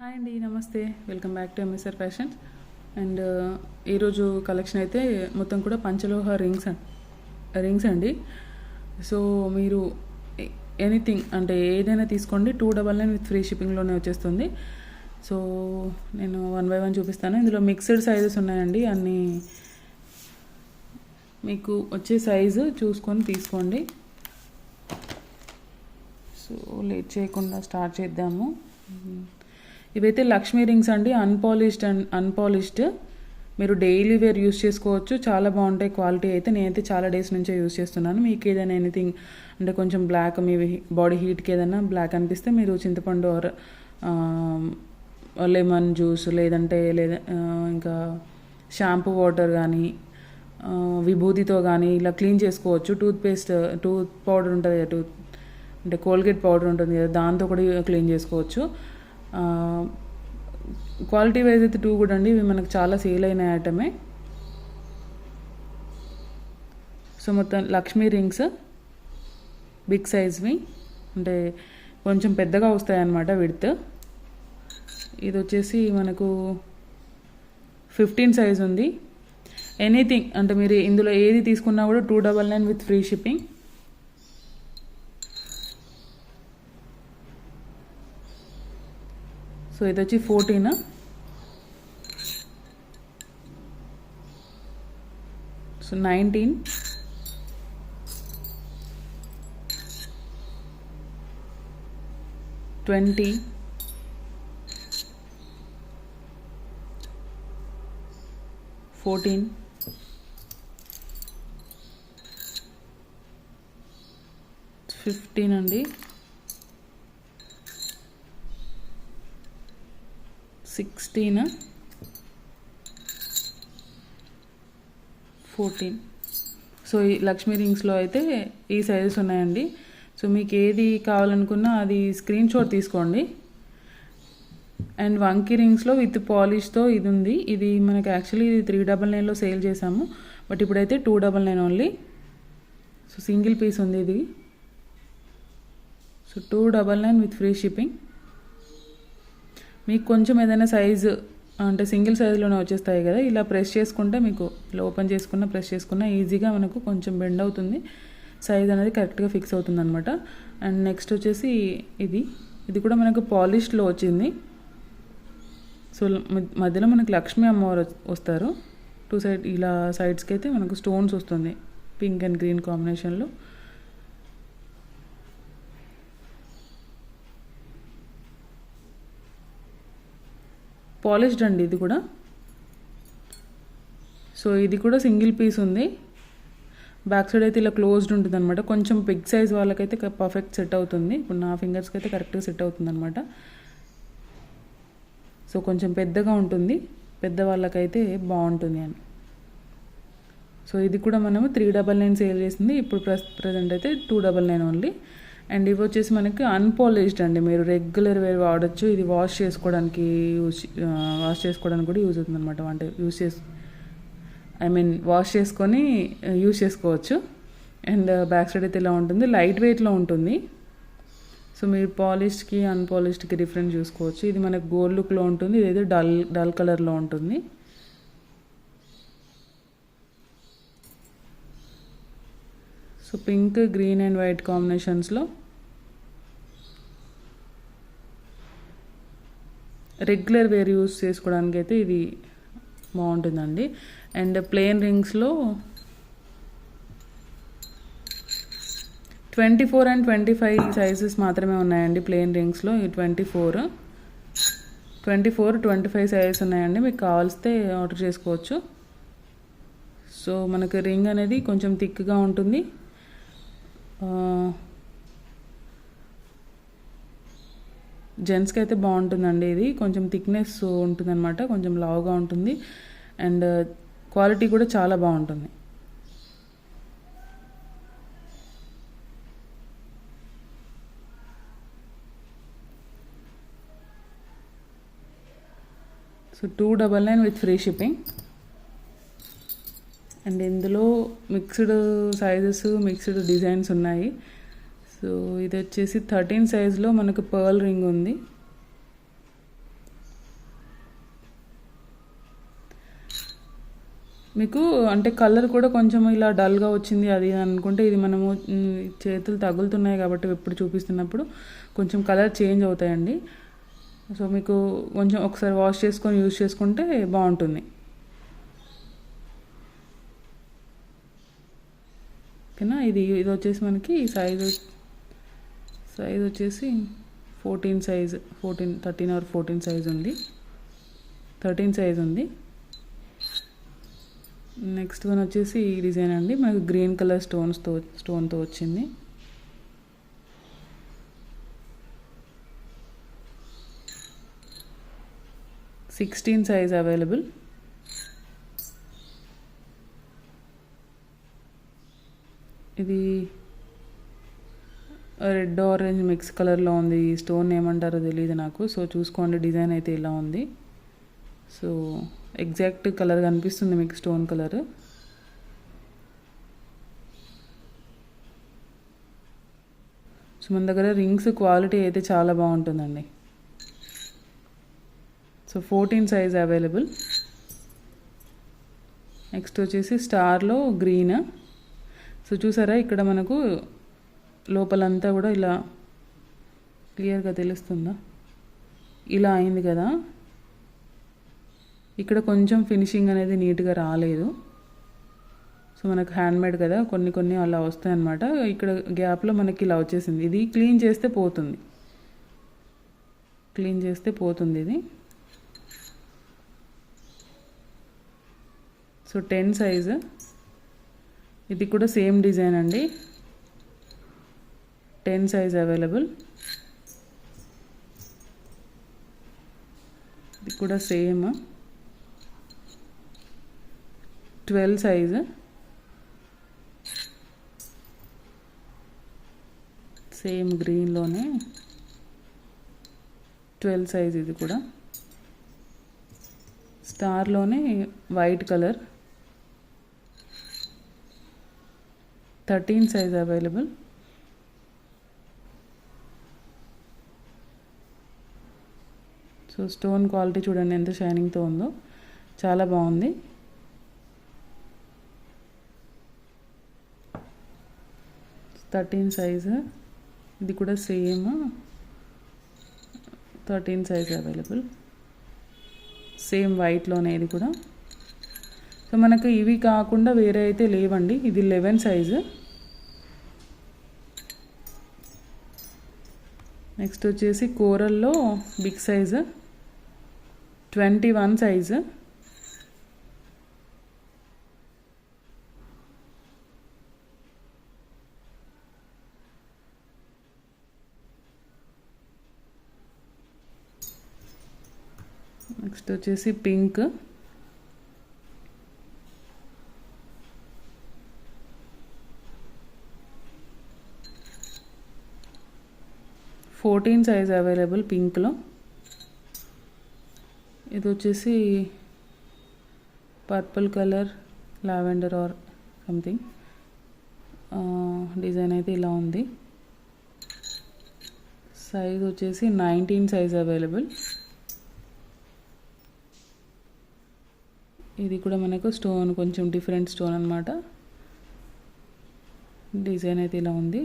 Hi అండి నమస్తే. Welcome back to MSR fashions and ఈరోజు కలెక్షన్ అయితే మొత్తం కూడా పంచలోహ రింగ్స్ రింగ్స్ అండి. సో మీరు ఎనీథింగ్ అంటే ఏదైనా తీసుకోండి two double nine with free షిప్పింగ్లోనే వచ్చేస్తుంది. సో నేను వన్ బై వన్ చూపిస్తాను. ఇందులో మిక్స్డ్ సైజెస్ ఉన్నాయండి. అన్నీ మీకు వచ్చే సైజు చూసుకొని తీసుకోండి. సో లేట్ చేయకుండా స్టార్ట్ చేద్దాము. ఇవైతే లక్ష్మీ రింగ్స్ అండి అన్పాలిష్డ్ అండ్ అన్పాలిష్డ్ మీరు డైలీ వేర్ యూస్ చేసుకోవచ్చు. చాలా బాగుంటాయి క్వాలిటీ అయితే. నేనైతే చాలా డేస్ నుంచే యూస్ చేస్తున్నాను. మీకు ఏదైనా ఎనీథింగ్ అంటే కొంచెం బ్లాక్ మీ బాడీ హీట్కి ఏదైనా బ్లాక్ అనిపిస్తే మీరు చింతపండు ఆర్ లెమన్ జ్యూస్ లేదంటే లేదా ఇంకా షాంపూ వాటర్ కానీ విభూతితో కానీ ఇలా క్లీన్ చేసుకోవచ్చు. టూత్ పేస్ట్ టూత్ పౌడర్ ఉంటుంది కదా టూత్ అంటే కోల్గేట్ పౌడర్ ఉంటుంది కదా దాంతో కూడా క్లీన్ చేసుకోవచ్చు. క్వాలిటీ వైజ్ అయితే టూ కూడా అండి. ఇవి మనకు చాలా సేల్ అయిన ఐటమే సో మొత్తం లక్ష్మీ రింగ్స్ బిగ్ సైజ్వి అంటే కొంచెం పెద్దగా వస్తాయి అన్నమాట విడ్త్. ఇది వచ్చేసి మనకు ఫిఫ్టీన్ సైజ్ ఉంది. ఎనీథింగ్ అంటే మీరు ఇందులో ఏది తీసుకున్నా కూడా two double nine with free shipping so ఇది వచ్చి fourteen? So nineteen? Twenty? Fourteen? Fifteen అండి. సిక్స్టీన్ ఫోర్టీన్ సో ఈ లక్ష్మీ రింగ్స్లో అయితే ఈ సైజెస్ ఉన్నాయండి. సో మీకు ఏది కావాలనుకున్నా అది స్క్రీన్ షాట్ తీసుకోండి. అండ్ వంకీ రింగ్స్లో విత్ పాలిష్తో ఇది ఉంది. ఇది మనకి యాక్చువల్లీ ఇది త్రీ డబల్ నైన్లో సేల్ చేసాము బట్ ఇప్పుడైతే two double nine only so single piece ఉంది ఇది. So two double nine with free shipping మీకు కొంచెం ఏదైనా సైజు అంటే సింగిల్ సైజులోనే వచ్చేస్తాయి కదా ఇలా ప్రెస్ చేసుకుంటే మీకు ఇలా ఓపెన్ చేసుకున్న ప్రెస్ చేసుకున్న ఈజీగా మనకు కొంచెం బెండ్ అవుతుంది. సైజ్ అనేది కరెక్ట్గా ఫిక్స్ అవుతుంది అనమాట అండ్ నెక్స్ట్ వచ్చేసి ఇది. ఇది కూడా మనకు పాలిష్లో వచ్చింది. సో మధ్యలో మనకు లక్ష్మీ అమ్మవారు వస్తారు. టూ సైడ్ ఇలా సైడ్స్కి అయితే మనకు స్టోన్స్ వస్తుంది. పింక్ అండ్ గ్రీన్ కాంబినేషన్లో పాలిష్డ్ అండి ఇది కూడా. సో ఇది కూడా సింగిల్ పీస్ ఉంది. బ్యాక్ సైడ్ అయితే ఇలా క్లోజ్డ్ ఉంటుంది అనమాట కొంచెం బిగ్ సైజ్ వాళ్ళకైతే పర్ఫెక్ట్ సెట్ అవుతుంది. ఇప్పుడు నా ఫింగర్స్కి అయితే కరెక్ట్గా సెట్ అవుతుంది అనమాట సో కొంచెం పెద్దగా ఉంటుంది. పెద్ద వాళ్ళకైతే బాగుంటుంది అని. సో ఇది కూడా మనము త్రీ డబల్ నైన్ సేల్ చేసింది. ఇప్పుడు ప్రస్ ప్రజెంట్ అయితే two double nine only. And ఇవి వచ్చేసి మనకి అన్పాలిష్డ్ అండి. మీరు రెగ్యులర్ వేర్ వాడచ్చు. ఇది వాష్ చేసుకోవడానికి యూజ్ వాష్ చేసుకోవడానికి కూడా యూజ్ అవుతుంది అనమాట అంటే యూజ్ చేసి ఐ మీన్ వాష్ చేసుకొని యూజ్ చేసుకోవచ్చు. అండ్ బ్యాక్ సైడ్ అయితే ఇలా ఉంటుంది. లైట్ వెయిట్లో ఉంటుంది. సో మీరు పాలిష్డ్కి అన్పాలిష్డ్కి డిఫరెన్స్ చూసుకోవచ్చు. ఇది మనకు గోల్డ్ లుక్లో ఉంటుంది. ఇదైతే డల్ డల్ కలర్లో ఉంటుంది. So pink green and white కాంబినేషన్స్లో regular wear use చేసుకోవడానికి అయితే ఇది బాగుంటుందండి. And plain రింగ్స్లో twenty four and twenty five sizes మాత్రమే ఉన్నాయండి ప్లెయిన్ రింగ్స్లో ఈ twenty four. Twenty four twenty five sizes ఉన్నాయండి. మీకు కావాల్స్తే ఆర్డర్ చేసుకోవచ్చు. సో మనకు రింగ్ అనేది కొంచెం థిక్గా ఉంటుంది. జెంట్స్కి అయితే బాగుంటుందండి ఇది. కొంచెం థిక్నెస్ ఉంటుందన్నమాట. కొంచెం లావుగా ఉంటుంది. అండ్ క్వాలిటీ uh, కూడా చాలా బాగుంటుంది. So two double nine with free shipping and ఇందులో మిక్స్డ్ సైజెస్ మిక్స్డ్ డిజైన్స్ ఉన్నాయి. సో ఇది వచ్చేసి థర్టీన్ సైజులో మనకు పర్ల్ రింగ్ ఉంది. మీకు అంటే కలర్ కూడా కొంచెం ఇలా డల్గా వచ్చింది అది అనుకుంటే ఇది మనము చేతులు తగులుతున్నాయి కాబట్టి ఎప్పుడు చూపిస్తున్నప్పుడు కొంచెం కలర్ చేంజ్ అవుతాయండి. సో మీకు కొంచెం ఒకసారి వాష్ చేసుకొని యూజ్ చేసుకుంటే బాగుంటుంది. ఓకేనా ఇది ఇది వచ్చేసి మనకి సైజు సైజ్ వచ్చేసి fourteen size fourteen thirteen or fourteen size ఉంది. థర్టీన్ సైజ్ ఉంది. నెక్స్ట్ వన్ వచ్చేసి ఈ డిజైన్ అండి. మనకు గ్రీన్ కలర్ స్టోన్స్తో స్టోన్తో వచ్చింది. సిక్స్టీన్ సైజ్ అవైలబుల్ ఇది రెడ్ ఆరెంజ్ మిక్స్ కలర్లో ఉంది. ఈ స్టోన్ ఏమంటారో తెలియదు నాకు. సో చూసుకోండి డిజైన్ అయితే ఇలా ఉంది. సో ఎగ్జాక్ట్ కలర్ కనిపిస్తుంది మీకు స్టోన్ కలర్. సో మన దగ్గర రింగ్స్ క్వాలిటీ అయితే చాలా బాగుంటుందండి. So fourteen size available. Next వచ్చేసి స్టార్లో గ్రీన్. సో చూసారా? ఇక్కడ మనకు లోపలంతా కూడా ఇలా క్లియర్గా తెలుస్తుందా? ఇలా అయింది కదా. ఇక్కడ కొంచెం ఫినిషింగ్ అనేది నీట్గా రాలేదు. సో మనకు హ్యాండ్మేడ్ కదా. కొన్ని కొన్ని అలా వస్తాయి అన్నమాట ఇక్కడ గ్యాప్లో మనకి ఇలా వచ్చేసింది. ఇది క్లీన్ చేస్తే పోతుంది. క్లీన్ చేస్తే పోతుంది ఇది. So ten size. ఇది కూడా సేమ్ డిజైన్ అండి. Ten size available. ఇది కూడా సేమ్. Twelve size. సేమ్ గ్రీన్లోనే. ట్వెల్వ్ సైజ్ ఇది కూడా. స్టార్లోనే white colour. Thirteen size available. So stone quality చూడండి ఎంత షైనింగ్తో ఉందో. చాలా బాగుంది. Thirteen size. ఇది కూడా same. Thirteen size available. Same వైట్లోనే ఇది కూడా. సో మనకు ఇవి కాకుండా వేరే అయితే లేవండి. ఇది లెవెన్ సైజు. నెక్స్ట్ వచ్చేసి కూరల్లో big size. Twenty one size. Next వచ్చేసి పింక్. ఫోర్టీన్ సైజ్ అవైలబుల్ పింక్లో. ఇది వచ్చేసి purple colour lavender or something. Design అయితే ఇలా ఉంది. సైజ్ వచ్చేసి నైన్టీన్ సైజ్ అవైలబుల్. ఇది కూడా మనకు స్టోన్ కొంచెం డిఫరెంట్ స్టోన్ అనమాట డిజైన్ అయితే ఇలా ఉంది.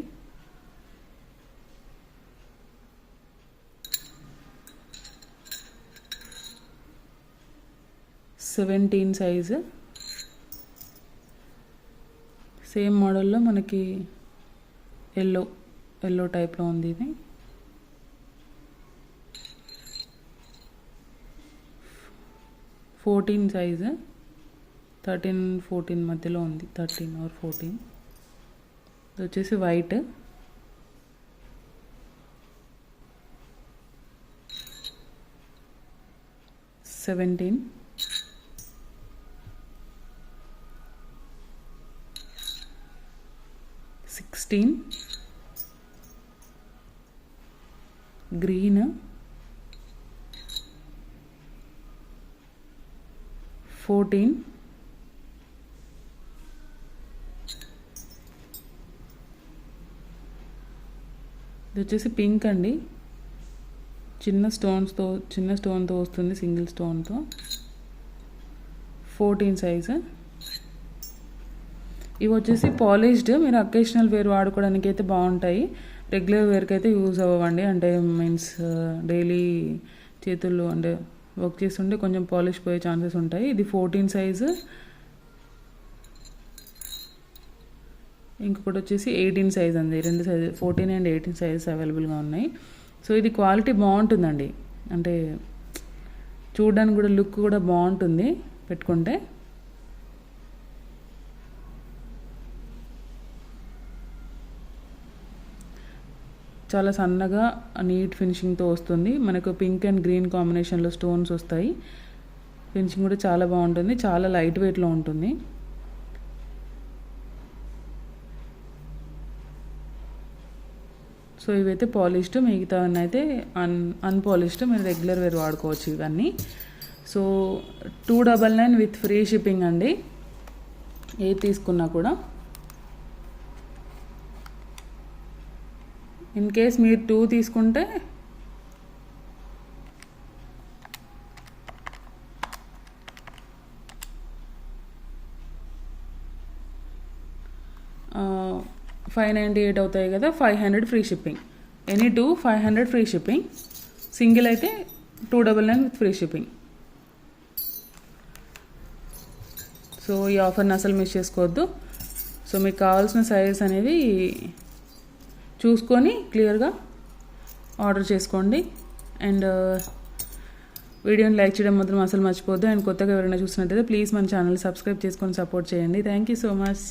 సెవెంటీన్ సైజు సేమ్ మోడల్లో మనకి ఎల్లో ఎల్లో టైప్లో ఉంది ఇది. ఫోర్టీన్ సైజు థర్టీన్ ఫోర్టీన్ మధ్యలో ఉంది. థర్టీన్ ఆర్ ఫోర్టీన్ ఇది వచ్చేసి white seventeen sixteen green fourteen ఇది వచ్చేసి పింక్ అండి. చిన్న స్టోన్స్తో చిన్న స్టోన్తో వస్తుంది సింగిల్ స్టోన్తో ఫోర్టీన్ సైజు ఇవి వచ్చేసి పాలిష్డ్ మీరు అకేషనల్ వేర్ వాడుకోవడానికి అయితే బాగుంటాయి. రెగ్యులర్ వేర్కి అయితే యూజ్ అవ్వండి అంటే మీన్స్ uh, డైలీ చేతుల్లో అంటే వర్క్ చేస్తుంటే కొంచెం పాలిష్ పోయే ఛాన్సెస్ ఉంటాయి. ఇది ఫోర్టీన్ సైజు. ఇంకొకటి వచ్చేసి ఎయిటీన్ సైజ్ అండి. రెండు size fourteen and eighteen sizes అవైలబుల్గా ఉన్నాయి. సో ఇది క్వాలిటీ బాగుంటుందండి. అంటే చూడడానికి కూడా లుక్ కూడా బాగుంటుంది పెట్టుకుంటే. చాలా సన్నగా నీట్ ఫినిషింగ్తో వస్తుంది. మనకు పింక్ అండ్ గ్రీన్ కాంబినేషన్లో స్టోన్స్ వస్తాయి. ఫినిషింగ్ కూడా చాలా బాగుంటుంది. చాలా లైట్ వెయిట్లో ఉంటుంది. సో ఇవైతే పాలిష్డ్ మిగతా అయితే అన్ అన్పాలిష్డ్. మీరు రెగ్యులర్ వేర్ వాడుకోవచ్చు ఇవన్నీ. So two double nine with free shipping అండి. ఏది తీసుకున్నా కూడా. ఇన్ కేస్ మీరు టూ తీసుకుంటే ఫైవ్ నైంటీ ఎయిట్ అవుతాయి కదా five hundred free shipping any two five hundred free shipping single అయితే two double nine with free shipping so ఈ ఆఫర్ని అసలు మిస్ చేసుకోవద్దు. సో మీకు కావాల్సిన సైజెస్ అనేది చూసుకొని క్లియర్గా ఆర్డర్ చేసుకోండి. అండ్ uh, వీడియోని లైక్ చేయడం మాత్రం అసలు మర్చిపోద్దు అండ్ కొత్తగా ఎవరైనా చూసినట్టయితే ప్లీజ్ మన ఛానల్ సబ్స్క్రైబ్ చేసుకొని సపోర్ట్ చేయండి. Thank you so much.